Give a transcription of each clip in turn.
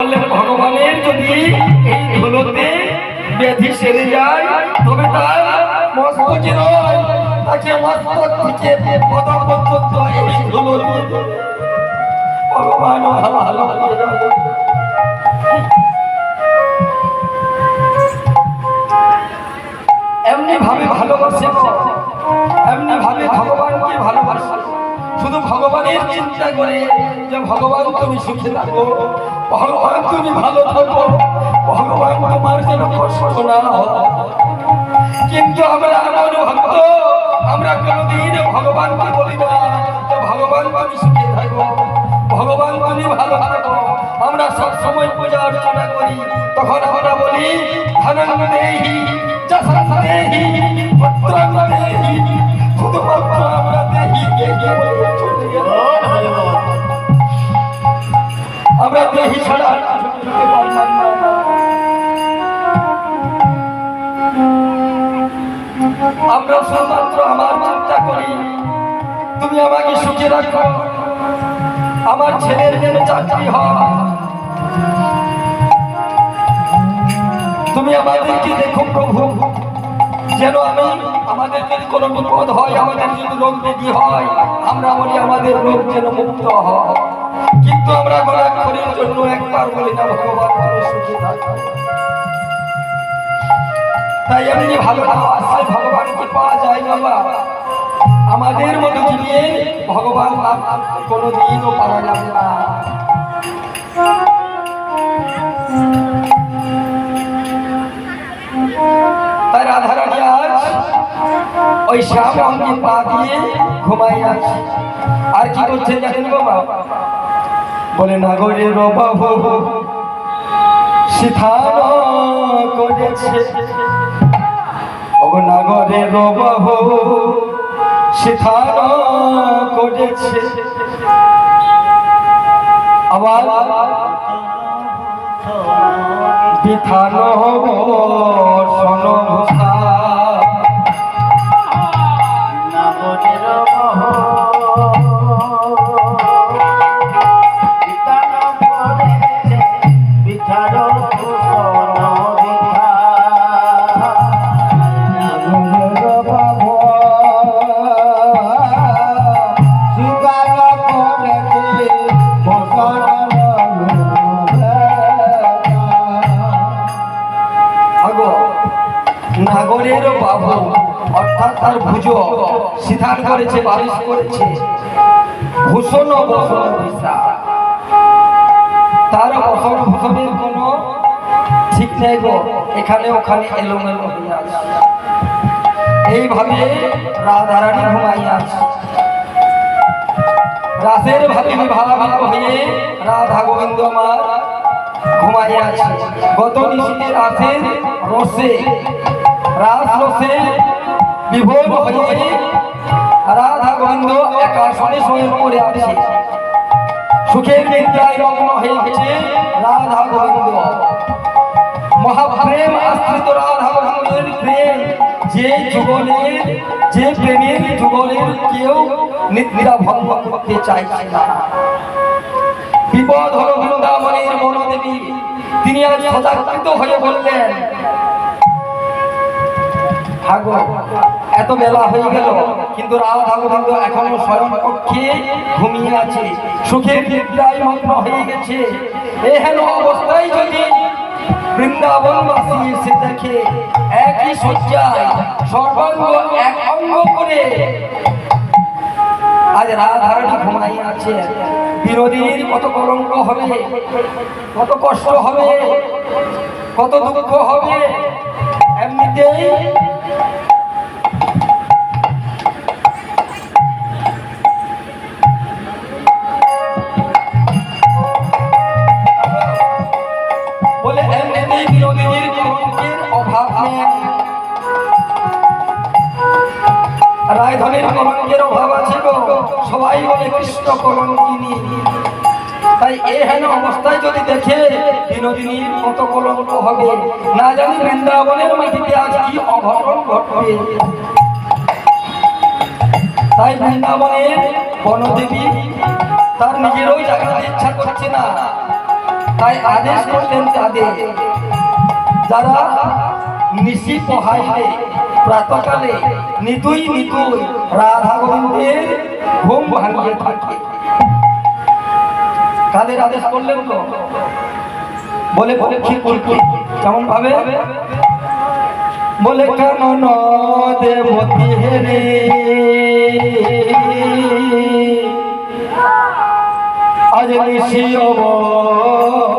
ভগবানের যদি এই ধুলোতে ব্যাধি সেরে যায়, তবে তার মস্তকে নয় তাকে মস্তক থেকে এই ধুলো ভগবান, ভালো। এমনি ভাবে ভালোবাসে এমনি ভাবে ভগবানকে ভালোবাসে। শুধু ভগবানের চিন্তা করে যে ভগবান তুমি সুখে থাকো, ভগবান তুমি ভালো থাকো, ভগবান তোমার যেন কষ্ট না কিন্তু আমরা আমার ভক্ত আমরা কোনোদিন ভগবানকে বলি না যে ভগবান তুমি সুখে থাকো। ভগবান তুমি ভালো থাকো আমরা সব সময় পূজা অর্চনা করি। তখন আমরা বলি ধনং দেহি যশং দেহি পুত্রং দেহি শুধুমাত্র আমরা দেহি আমরা ছাড়া। আমরা শুধুমাত্র আমার চিন্তা করি। তুমি আমাকে সুখে রাখো। আমার ছেলের যেন চাকরি হয়। তুমি আমাদেরকে দেখো প্রভু, যেন আমি আমাদের যদি কোনো বিপদ হয়, আমাদের যদি রোগ ব্যাধি হয়, আমরা বলি আমাদের রোগ যেন মুক্ত হয়। কিন্তু আমরা গোলাক্ষরের জন্য একবার বলি না, ভগবান সুখী তাই এমনি ভালো আসলে ভগবানকে পাওয়া যায় বাবা আমাদের মতো জীবিয়ে ভগবান কোনো দিনও পাওয়া যাবে না। তাই রাধারানী ওই শ্যাম পা দিয়ে আর বলে নাগরের বাবু সিথান করেছে। আবার বিথান সনভূষা নাগরের বাবু, অর্থাৎ তার ভুজো সিধান করেছে, বালিশ করেছে। ভূষণ ও বসন দিশা। তার বসন ভূষণের কোনো ঠিক নেই গো, এখানে ওখানে এলোমেলো হয়ে আছে। এইভাবে রাধারানী ঘুমাইয়া আছে। রাসের ভাবে ভাবাভাব হয়ে রাধা গোবিন্দ আমার ঘুমাইয়া আছে। গত নিশীতে রাসের রসে রাস রসে বিভোর হয়ে রাধা গোবিন্দ একাশনে শোয়ে পড়ে আছে। সুখের নিদ্রায় মগ্ন হয়ে গেছে রাধা গোবিন্দ মহাপ্রেম আশ্রিত রাধা গোবিন্দের প্রেম, যে যুগলের, যে প্রেমের যুগলের কেউ নিদ্রা ভঙ্গ করতে চাইছে না। বিপদ হলো বৃন্দাবনের মনোদেবী। তিনি আজ সজাগৃত হয়ে বললেন ভাগো। এত বেলা হয়ে গেল, কিন্তু রাধা গোবিন্দ এখনও স্বয়ং কক্ষে ঘুমিয়ে আছে। সুখের নিদ্রায় মগ্ন হয়ে গেছে। এহেন অবস্থায় যদি বৃন্দাবনবাসী এসে দেখে একই শয্যায় সর্বাঙ্গ এক অঙ্গ করে আজ রাধারানী ঘুমাই আছে। বিরোধীর কত কলঙ্ক হবে, কত কষ্ট হবে, কত দুঃখ হবে এমনিতেই বলে অভাব নেই। রায়ধনের কলঙ্কের অভাব আছে গো। সবাই বলে কৃষ্ণ কলঙ্কিনী। তাই এ হেন অবস্থায় যদি দেখে বিনোদিনীর কত কলঙ্ক হবে। না জানি বৃন্দাবনের মাটিতে আজ কি অঘটন ঘটবে। তাই বৃন্দাবনের বনদেবী তার নিজেরও জাগাতে ইচ্ছা করছে না। তাই আদেশ করলেন তাদের, যারা নিশি পোহাইলে, প্রাতকালে নিতুই নিতুই রাধা গোবিন্দের ঘুম ভাঙিয়ে থাকে। কাদের আদেশ করলেন তো? বলে করতে কেমন ভাবে? বলে কেন দেবতী রে? আজ নিশি অবসা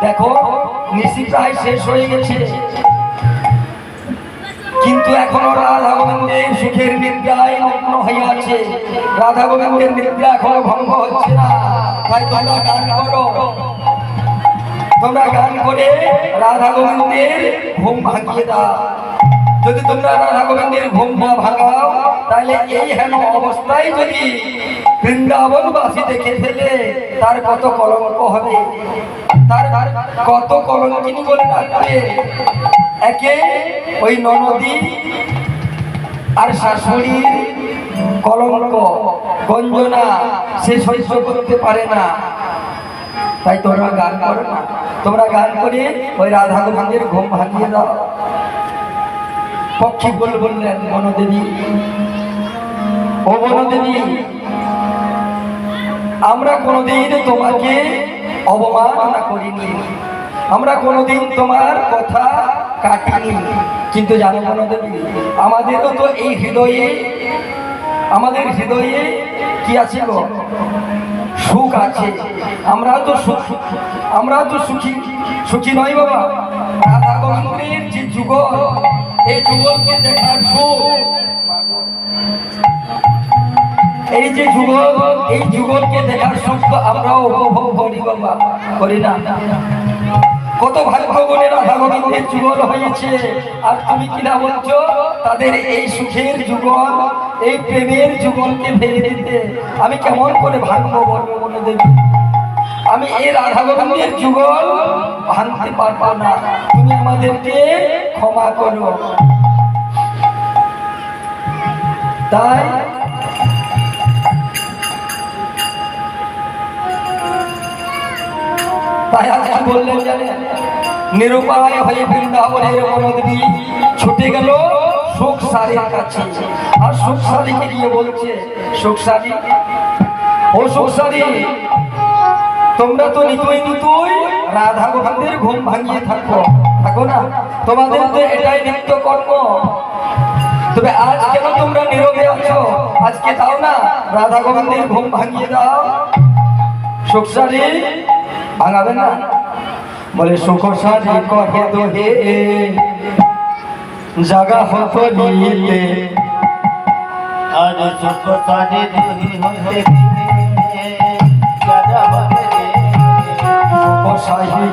দেখো, নিশি প্রায় শেষ হয়ে গেছে। কিন্তু এখনও রাধা গোবিন্দের সুখের নিদ্রায় মগ্ন হয়ে আছে। রাধা গোবিন্দের নিদ্রা এখনও ভঙ্গ হচ্ছে না। তাই তোমরা গান করো। তোমরা গান করে রাধা গোবিন্দের ঘুম ভাঙিয়ে দাও। যদি তোমরা রাধা গোবিন্দের ঘুম না ভাঙাও, তাহলে এই হেন অবস্থায় যদি বৃন্দাবনবাসী দেখে ফেলে তার কত কলঙ্ক হবে। তার কত কলঙ্কিনী বলে রাখবে একে ওই ননদী আর শাশুড়ির কলঙ্ক, গঞ্জনা সে সহ্য করতে পারে না। তাই তোমরা গান করো না। তোমরা গান করে ওই রাধা গোবিন্দের ঘুম ভাঙিয়ে দাও। পক্ষী বল বললেন, বনদেবী। ও বনদেবী আমরা কোনোদিন তোমাকে অবমাননা করিনি। আমরা কোনোদিন তোমার কথা কাটিনি। কিন্তু জানো দেবী আমাদেরও তো এই হৃদয়ে, আমাদের হৃদয়ে কি আছে গো? সুখ আছে। আমরা তো সুখ, আমরা তো সুখী। সুখী নয় বাবা। রাধা গোবিন্দের যে যুগল, এই যুগলকে দেখার সুখ এই যে যুগল, এই যুগলকে দেখার সুখ আমরাও উপভোগ করি বাবা করি না। কত ভাগ্য গুণে রাধা গোবিন্দের যুগল হয়েছে। আর তুমি কিনা বলছো? তাদের এই সুখের যুগল, এই প্রেমের যুগলকে ভেঙে দিতে আমি কেমন করে ভাঙবো বলব বলে দেবী? আমি এই রাধা গোবিন্দের যুগল ভাঙতে পারব না। তুমি আমাদেরকে ক্ষমা করো। তাই তাই আজ কি বললেন জানেন? নিরুপায় হয়ে বৃন্দাবনের বনদেবী ছুটে গেল সুখ সারির কাছে। আর সুখ সারিকে গিয়ে বলছে সুখ সারি ও সুখ সারি তোমরা তো নিতুই নিতুই রাধা গোবিন্দের ঘুম ভাঙিয়ে থাকো। থাকো না, তোমাদের তো এটাই নিত্য কর্ম তবে আজ কেন তোমরা নীরবে আছো? আজকে তাও না, রাধা গোবিন্দের ঘুম ভাঙিয়ে দাও। সুখসারি ভাঙাবে না? বলে সুখসারি কহে দোহে জাগা হতো নিতে। আরে সুখ সারি দুহি হতে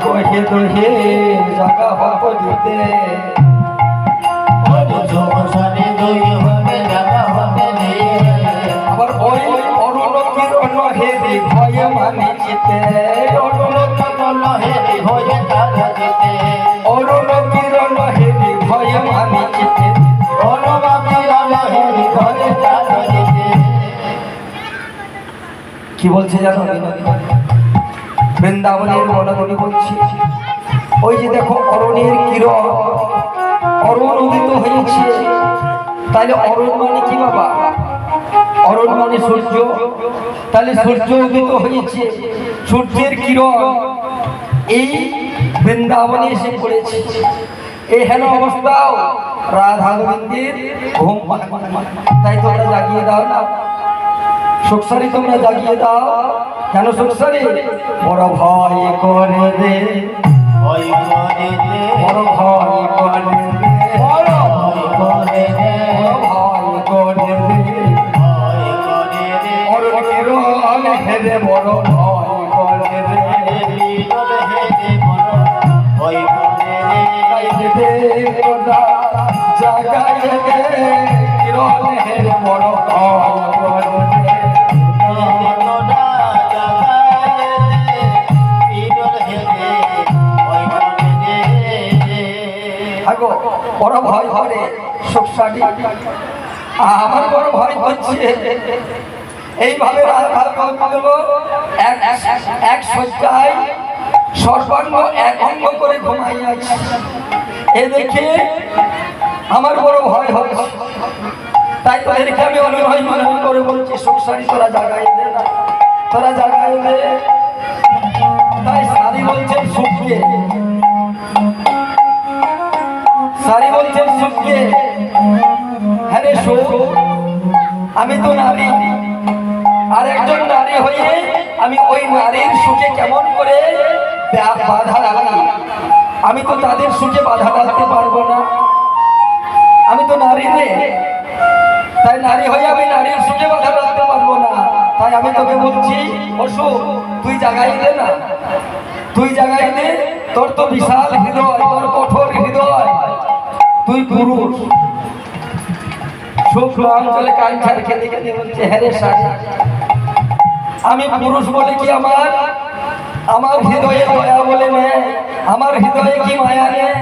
কহে দোহে জাগা হতো নিতে। সুখ সারি দুহি হতে জাগা হতে আবার ওই অন্য হেরি ভয়ে মানি চিতে মানি কি বলছে জানো? বৃন্দাবনের বনগণি বলছি। ওই যে দেখো অরণের কিরণ। অরণ উদিত হয়েছে। তাহলে অরণ মানে কি বাবা? অরণ মানে সূর্য। তাহলে সূর্য উদিত হয়েছে। সূর্যের কিরণ। এই বৃন্দাবনে এসে পড়েছে। এই হেন অবস্থাও রাধা গোবিন্দের ঘুম তাই তোমরা জাগিয়ে দাও না। সুখসারি তোমরা জাগিয়ে দাও। কেন সুখসারি? বড় ভয় করে রে বড় ভয় করে সুখসারি আমার বড় ভয় হচ্ছে, এইভাবে এক সজ্জায় সর্বাঙ্গ এক অঙ্গ করে ঘুমাই আছে। এ দেখে আমার বড় ভয় হচ্ছে। তাই তাদেরকে আমি অনুভব মনে করে বলছি সুখসারি তোরা জাগাই দে তোরা জাগাই দে। সারি বলছেন সুখকে। হ্যাঁ সুখ, আমি তো নারী। আর একজন নারী হয়ে আমি ওই নারীর সুখে কেমন করে বাধা লাগি আমি তো তাদের সুখে বাধা লাগতে পারব না। আমি তো নারী রে। তাই নারী হয়ে আমি নারীর সুখে বাধা লাগতে পারব না। তাই আমি তোকে বলছি অসুখ তুই জাগাই দে না। তুই জাগাই দে, তোর তো বিশাল হৃদয়, তোর কঠোর হৃদয়। তুই পুরুষ। শুক্র অঞ্চলে কাঞ্চার খেতে খেতে বলছে হ্যাঁ রে আমি পুরুষ বলে কি আমার? আমার হৃদয়ে দয়া বলে নেই আমার হৃদয়ে কি মায়া নেই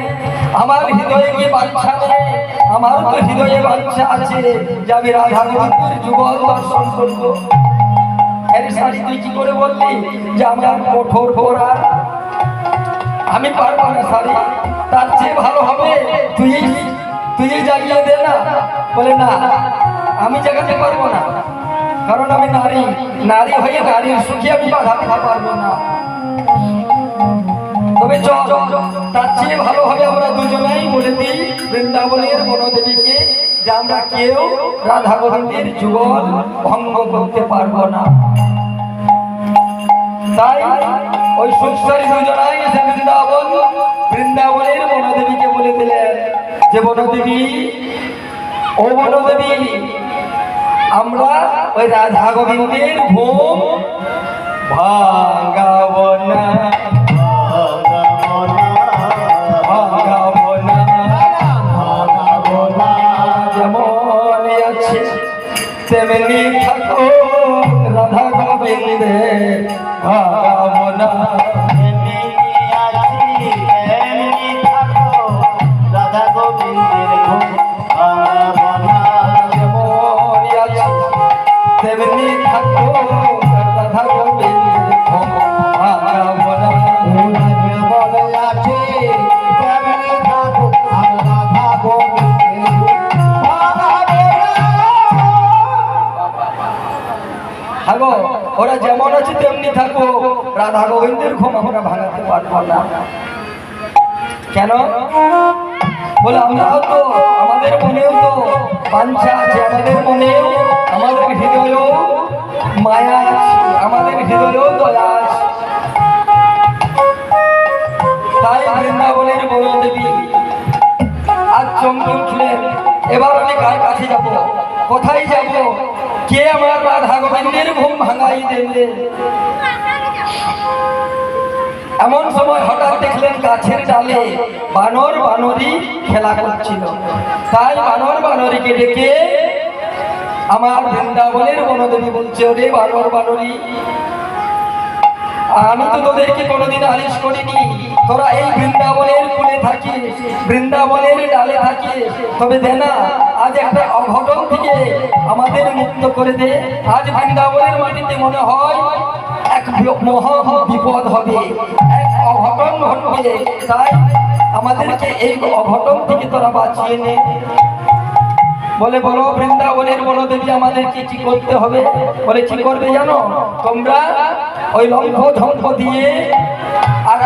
আমার হৃদয়ে কি বাচ্চা নেই আমার তো হৃদয়ে বাচ্চা আছে যে আমি রাধা গোবিন্দের যুগল দর্শন করব। আরে শাড়ি তুই কি করে বললি যে আমার কঠোর ঘোরা আমি পারব না শাড়ি তার চেয়ে ভালো হবে, তুই তুই জাগিয়ে দে না। বলে, না, আমি জাগাতে পারব না। কারণ আমি নারী। নারী হয়ে নারীর সুখে আমি বাধা দিতে পারব না। তবে তার চেয়ে ভালো হবে আমরা দুজনেই বলে দিই বৃন্দাবনের বনদেবীকে যে আমরা কেউ রাধা গোবিন্দের যুগল ভঙ্গ করতে পারব না। তাই ওই সুখসারী দুজনাই এসে বৃন্দাবন, বৃন্দাবনের বনদেবীকে বলে দিলেন যে, বনদেবী, ও বনদেবী, আমরা ওই রাধা গোবিন্দের ঘুম ভাঙাবো না। তেমনি রাধা গোবিন্দের ঘুম আমরা ভাঙাতে পারব না। কেন? বলে আমরাও তো আমাদের মনেও তো বাঞ্ছা আছে, আমাদের মনেও আমাদের হৃদয়েও মায়া আছে, আমাদের হৃদয়েও দয়া আছে। তাই বৃন্দাবনের বড় দেবী আজ চমকে উঠলেন এবার আমি কার কাছে যাব। কোথায় যাব? ভাঙাই দেবে এমন সময় হঠাৎ দেখলেন গাছের ডালে বানর বানরি খেলা করছিল। তাই বানর বানরিকে ডেকে আমার বৃন্দাবনের বনদেবী বলছে, ওরে বানর বানরী আমি তো তোদেরকে কোনোদিন আলিশ করিনি। তোরা এই বৃন্দাবনের কুলে থাকিস, বৃন্দাবনের ডালে থাকিস। তবে দে না, আজ একটা অঘটন থেকে আমাদের মুক্ত করে দে। আজ বৃন্দাবনের মাটিতে মনে হয় এক মহা বিপদ হবে, এক অঘটন ঘটবে। তাই আমাদেরকে এই অঘটন থেকে তোরা বাঁচিয়ে নে। বলে বলো, বৃন্দাবনের বলো বনদেবী আমাদেরকে কি করতে হবে? বলে, কি করবে জানো? তোমরা ওই লম্ফ ঝম্প দিয়ে আর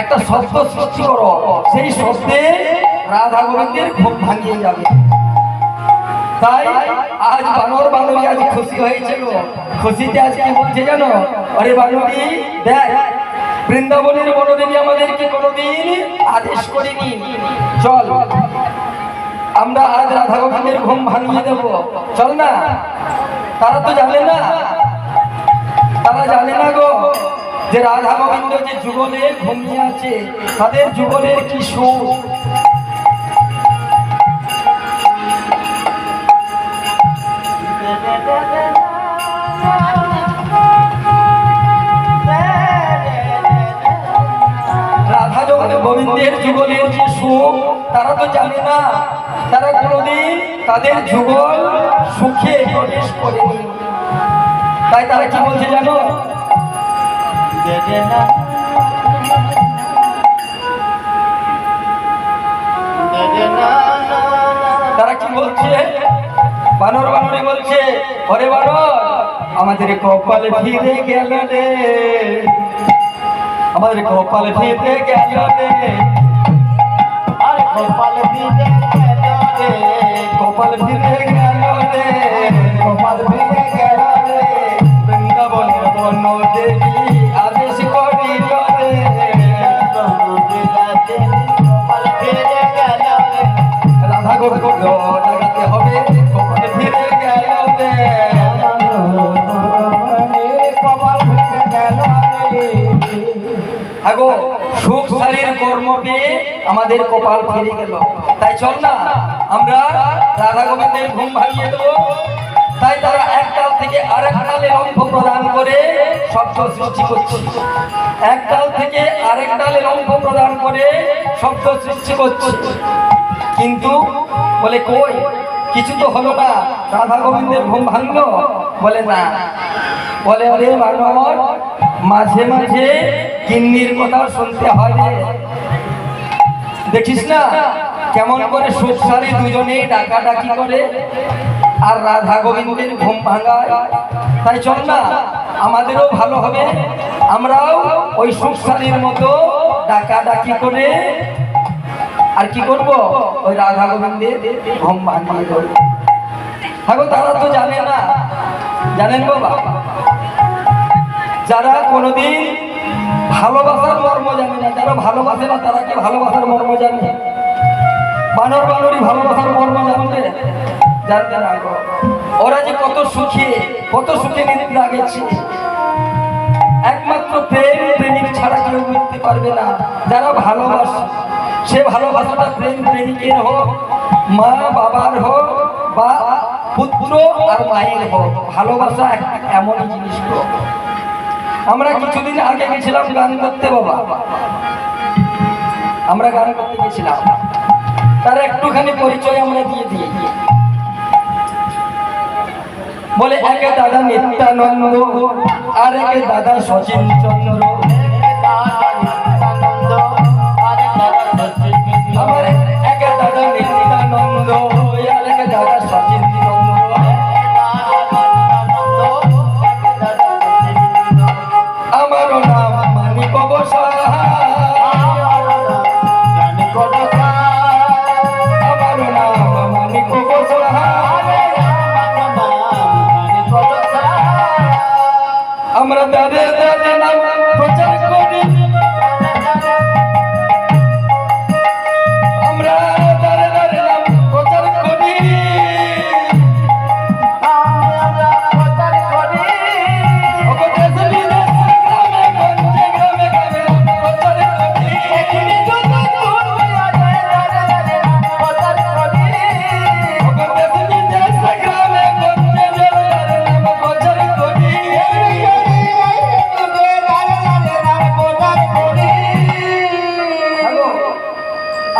একটা শব্দ সৃষ্টি করো। সেই শব্দে রাধা গোবিন্দের ঘুম ভাঙিয়ে যাবে। তাই আজ বানর বানরি আজ খুশি হয়েছে গো খুশিতে আজ কি বলছে জানো? আরে বানরি দেখ, বৃন্দাবনের বনদেবী আমাদেরকে কোনোদিন আদেশ করেনি। চল। আমরা আজ রাধা গোবিন্দের ঘুম ভাঙিয়ে দেব। চল না। তারা তো জানে না। তারা জানে না গো যে রাধা গোবিন্দ যে যুগলে ঘুমিয়ে আছে, তাদের যুগলের কি সুখ? রাধা জগতে গোবিন্দের যুগলের যে সুখ, তারা তো জানে না। তারা কোনোদিন তাদের যুগল সুখে প্রবেশ করেনি। তাই তারা কি বলছে জানো? তারা কি বলছে? বানর বানরে বলছে, ওরে বানর, আমাদের কপালে ফিরে গেল রে। আমাদের কপালে ফিরে গেল রে। আর ফিরে গেল রে গোপাল ফিরে গেল রে গোপাল বিজে আগো, সুখ শারীর কর্ম পেয়ে আমাদের কপাল ফিরে গেল। তাই চল না, আমরা রাধা গোবিন্দের ঘুম ভাঙিয়ে দেবো। তাই তারা এক ডাল থেকে আরেক ডালে লম্ফ প্রদান করে শব্দ সৃষ্টি করছে। এক ডাল থেকে আরেক ডালে লম্ফ প্রদান করে শব্দ সৃষ্টি করছে। কিন্তু বলে কই? কিছু তো হলো না, রাধা গোবিন্দের ঘুম ভাঙলো? বলে না। বলে আরে বানর মাঝে মাঝে কিন্নির কথা শুনতে হয় দেখিস না, কেমন করে সারি দুজনে ডাকাডাকি করে। আর রাধা গোবিন্দের ঘুম ভাঙায়। তাই চল না, আমাদেরও ভালো হবে। আমরাও ওই সারির মতো ডাকাডাকি করে আর কি করব? ওই রাধা গোবিন্দের ঘুম ভাঙিয়ে দেবো তারা তো জানে না। জানেন বাবা। যারা কোনোদিন ভালোবাসার মর্ম জানে না, যারা ভালোবাসে না, তারা কি ভালোবাসার মর্ম জানে? বানর বানরই ভালোবাসার মর্ম জানবে? জানতে না। ওরা যে কত সুখী, কত সুখে নিদ্রা গেছে। একমাত্র প্রেম, প্রেমিক ছাড়া কেউ বুঝতে পারবে না। যারা ভালোবাসে, সে ভালোবাসাটা প্রেম, প্রেমিকের হোক, মা বাবার হোক, বা পুত্র আর মায়ের হোক, ভালোবাসা এক- এমন জিনিস তো আমরা কিছুদিন আগে গেছিলাম গান করতে বাবা। আমরা গান করতে গেছিলাম। তার একটুখানি পরিচয় আমরা দিয়ে দিই। বলে, একে দাদা নিত্যানন্দ, আর একে দাদা সচিন চন্দ্র আমার একে দাদা নিত্যানন্দ, আর একে দাদা সচিন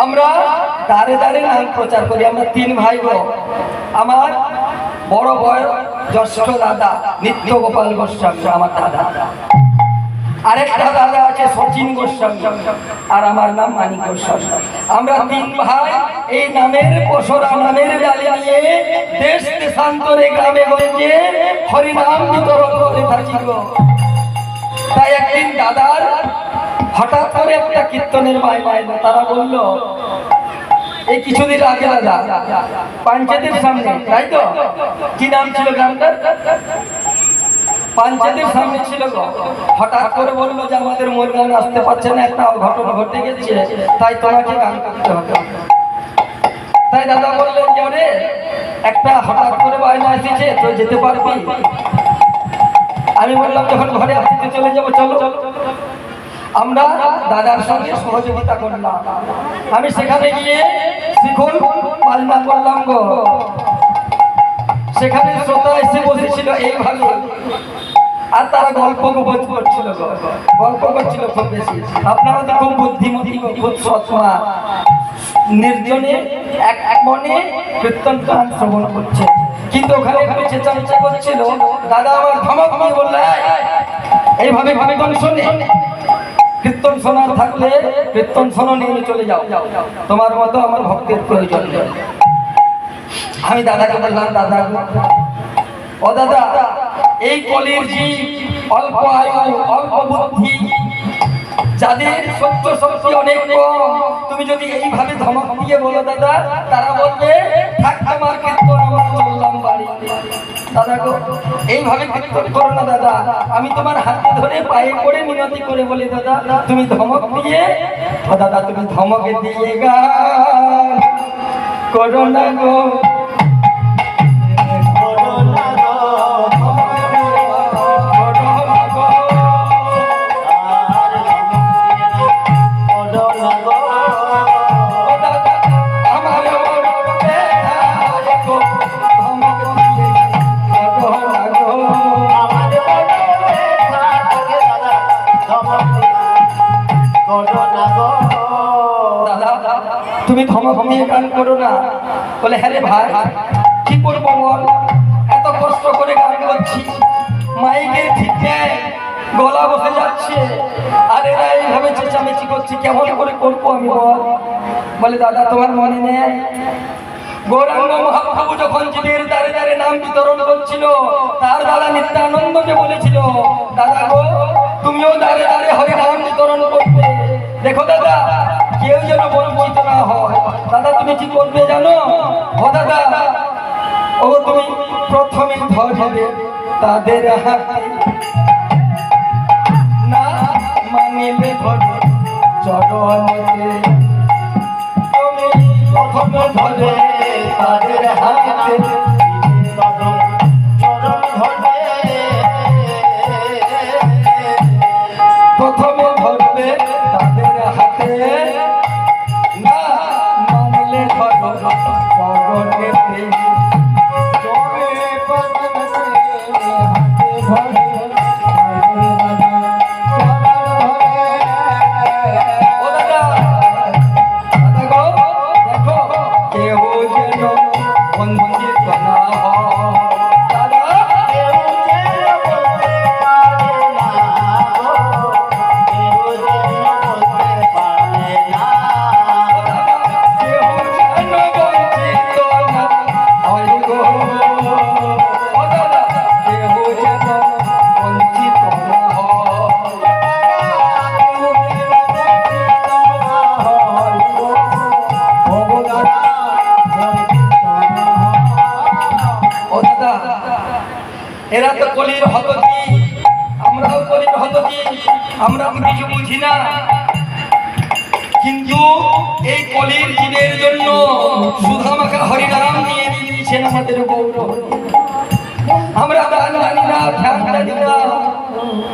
আমরা দাঁড়ে দাঁড়ে নাম প্রচার করি, আমরা তিন ভাই বোন। আমার বড় বয় জ্যেষ্ঠ দাদা নিত্য গোপাল গোস্বামী, আমার দাদা। আরেকটা দাদা আছে সচিন গোস্বামী, আর আমার নাম মানিক গোস্বামী। আমরা তিন ভাই এই নামের পশরা নামের ডালে নিয়ে দেশ দেশান্তরে গ্রামে গঞ্জে হরিনাম বিতরণ করে থাকি তাই একদিন দাদার হঠাৎ করে একটা কীর্তনের মাই মাইলো তারা বলল, এই কিছুদিন আগে দাদা পাঞ্চায়েতের সামনে, তাই তো? কি নাম ছিল গ্রামটার পাঞ্চায়েতের সামনে ছিল। হঠাৎ করে বলল যে, আমাদের মূল গান আসতে পারছে না, একটা ঘটনা ঘটে গেছে, তাই তোমাকে গান করতে হবে। তাই দাদা বললেন যে ওরে একটা হঠাৎ করে বায়না এসেছে, তো যেতে পারবি? আমি বললাম, যখন ঘরে আসতে চলে যাব চলো চলো। আমরা দাদার সঙ্গে সহযোগিতা করলাম। আমি সেখানে গিয়ে শিখন পালনা করলাম গো সেখানে শ্রোতা এসে বসেছিল এইভাবে আর তারা গল্প গোপন করছিল গল্প করছিল খুব বেশি। আপনারা তো খুব বুদ্ধিমতী সৎমা। নির্জনে এক এক মনে কীর্তন গান শ্রবণ করছে। কিন্তু ওখানে একটু চেঁচামেচা করছিল। দাদা আমার ধমক দিয়ে বললে এইভাবে ভাবে গান শোনে? কীর্তন শোনার থাকলে কীর্তন শোনো নিয়ে চলে যাও। তোমার মতো আমার ভক্তের প্রয়োজন আমি দাদাকে বললাম, দাদা ও দাদা, এই কলির জি অল্প আয়ু, অল্প বুদ্ধি, যাদের সত্য শক্তি অনেক কম, তুমি যদি এইভাবে ধমক দিয়ে বলো দাদা, তারা বলবে, থাক তোমার কীর্তন, আমরা চললাম বাড়ি দাদা গো এইভাবে কীর্তন করো না দাদা? আমি তোমার হাতে ধরে পায়ে করে মিনতি করে বলি, দাদা, তুমি ধমক দিয়ে দাদা, তুমি ধমকে দিয়ে গা করো না গো। ধমক দিয়ে গান করো না। বলে হ্যাঁ রে ভাই, কি করব বল? এত কষ্ট করে গান করছি মাইকের ঠিক নেই গলা বসে যাচ্ছে। আর এরা এইভাবে চেঁচামেচি করছি, কেমন করে করব আমি বল? বলে, দাদা, তোমার মনে নেই? গৌরাঙ্গ মহাপ্রভু যখন জীবের দ্বারে দ্বারে নাম বিতরণ করছিল, তার দাদা নিত্যানন্দকে বলেছিল, দাদা গো, তুমিও দ্বারে দ্বারে হরি নাম বিতরণ করবে। দেখো দাদা কেউ যেন বঞ্চিত না হয়। দাদা, তুমি কি করবে জানো? ও দাদা, ও তুমি প্রথমে ধরবে তাদের হাতে। না মানিলে ধরো, চরণে। তুমি প্রথমে ধরে তাদের হাতে।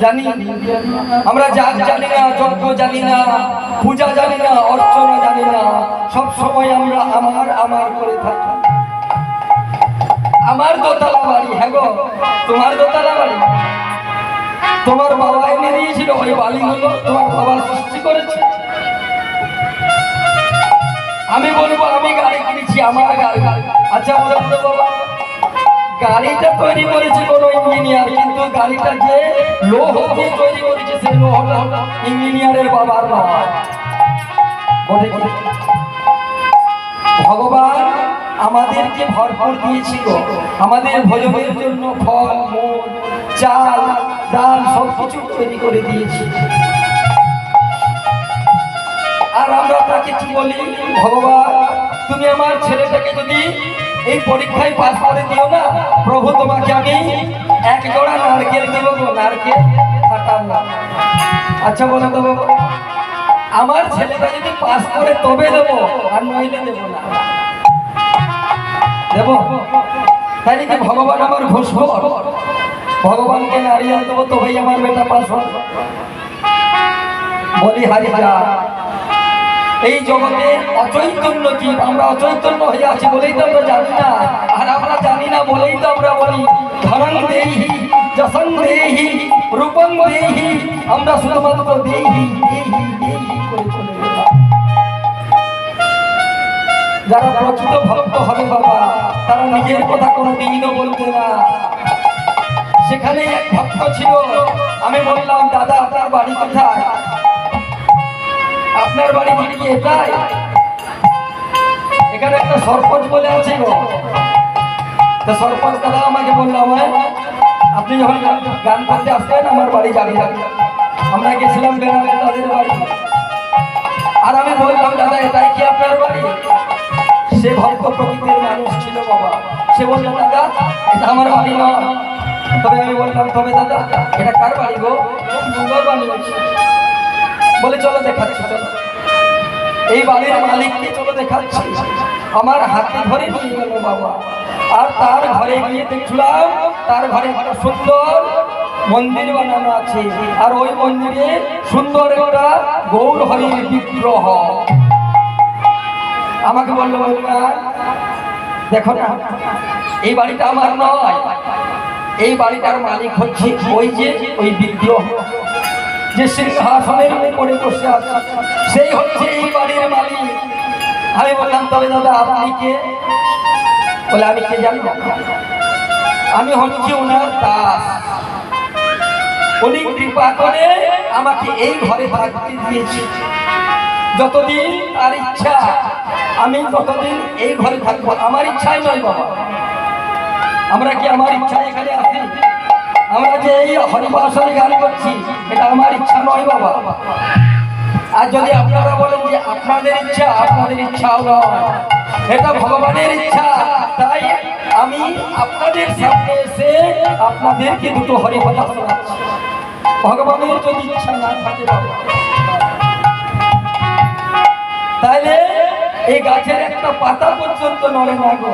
জানি। আমরা যাগ জানি না, যজ্ঞ জানি না, পূজা জানি না, অর্চনা জানি না, সব সময় আমরা আমার আমার করে থাকি। আমার দোতলা বাড়ি হ্যাঁ গো, তোমার দোতলা বাড়ি। তোমার বাবা এনে দিয়েছিল, ওই বালিগুলো তোমার বাবা সৃষ্টি করেছে। আমি বলব, আমি গাড়ি কিনেছি, আমার গাড়ি। আচ্ছা বলেন তো বাবা। গাড়িটা তৈরি করেছে কোনো ইঞ্জিনিয়ার কিন্তু গাড়িটা যে লোহ দিয়ে তৈরি করেছে সেই লোহটা ইঞ্জিনিয়ারের বাবার বলে ভগবান আমাদেরকে ভরপুর দিয়েছিল। আমাদের ভোজনের জন্য ফল, মূল, চাল, ডাল সব কিছু তৈরি করে দিয়েছি। আর আমরা তাকে কি বলি? ভগবান, তুমি আমার ছেলেটাকে যদি এই পরীক্ষায় পাস করে দিও না। প্রভু, তোমাকে আমি এক জোড়া নারকেল দেব। গো নারকেল ফাটাম না আচ্ছা বলো তো আমার ছেলেটা যদি পাস করে তবে দেবো, আর নইলে দেবো না। দেব? তাই কি ভগবান আমার ঘুষখোর ভগবানকে নারিয়াল দেবো, তবেই আমার বেটা পাস হবে। বলি, হারি যা। এই জগতে অচৈতন্য কি আমরা অচৈতন্য হয়ে আছি বলেই তো আমরা জানি না। আর আমরা জানি না বলেই তো আমরা বলি ধরন দেহি যশন দেহি রূপম দেহি, আমরা শুধুমাত্র দেহি যারা প্রকৃত ভক্ত হবে বাবা, তারা নিজের কথা কোনো দিনও বলবে না। সেখানে এক ভক্ত ছিল, আমি বললাম, দাদা, আপনার বাড়ি কোথায়? আপনার বাড়ি বাড়ি কি এটাই? এখানে একটা সরপঞ্চ বলে আছে গো। তো সরপঞ্চ দাদা আমাকে বলল আমায়। আপনি যখন গান করতে আসবেন আমার বাড়ি যাবে। আমরা গেছিলাম বেড়াতে তাদের বাড়ি। আর আমি বললাম, দাদা, এটাই কি আপনার বাড়ি? সে ভক্ত প্রকৃতির মানুষ ছিল বাবা। সে বলল, দাদা, এটা আমার বাড়ি নয়। তবে আমি বললাম, তবে দাদা, এটা কার বাড়ি গো? বানিয়েছে। বলে চলো দেখাচ্ছি। চলো এই বাড়ির মালিককে চলো দেখাচ্ছি। আমার হাতে ধরে নিয়ে গেল বাবা। আর তার ঘরে গিয়ে দেখলাম, তার ঘরে একটা সুন্দর মন্দির বানানো আছে। আর ওই মন্দিরে সুন্দর একটা গৌর হরির বিগ্রহ। আমাকে বলল বলল দেখো না, এই বাড়িটা আমার নয়। এই বাড়িটার মালিক হচ্ছে ওই যে, ওই বিগ্রহ। যে সিংহাসনের উপরে বসে আছে। সেই হচ্ছে এই বাড়ির মালিক। আমি বললাম, তবে দাদা, আপনি কে? বলে, আমি কে জানি আমি হচ্ছি ওনার দাস। উনি কৃপা করে আমাকে এই ঘরে থাকতে দিয়েছে। যতদিন তার ইচ্ছা, আমি ততদিন এই ঘরে থাকব। আমার ইচ্ছাই নয় বাবা। আমরা কি আমার ইচ্ছা এখানে আছি? আমরা যে এই হরিবাসরে গান করছি, এটা আমার ইচ্ছা নয় বাবা। আর যদি আপনারা বলেন যে আপনাদের ইচ্ছা, আপনাদের ইচ্ছাও নয়। এটা ভগবানের ইচ্ছা। তাই আমি আপনাদের সামনে এসে আপনাদেরকে দুটো হরিকথা শোনাচ্ছি। ভগবানের যদি ইচ্ছা না থাকে তাইলে এই গাছের একটা পাতা পর্যন্ত নড়ে না গো।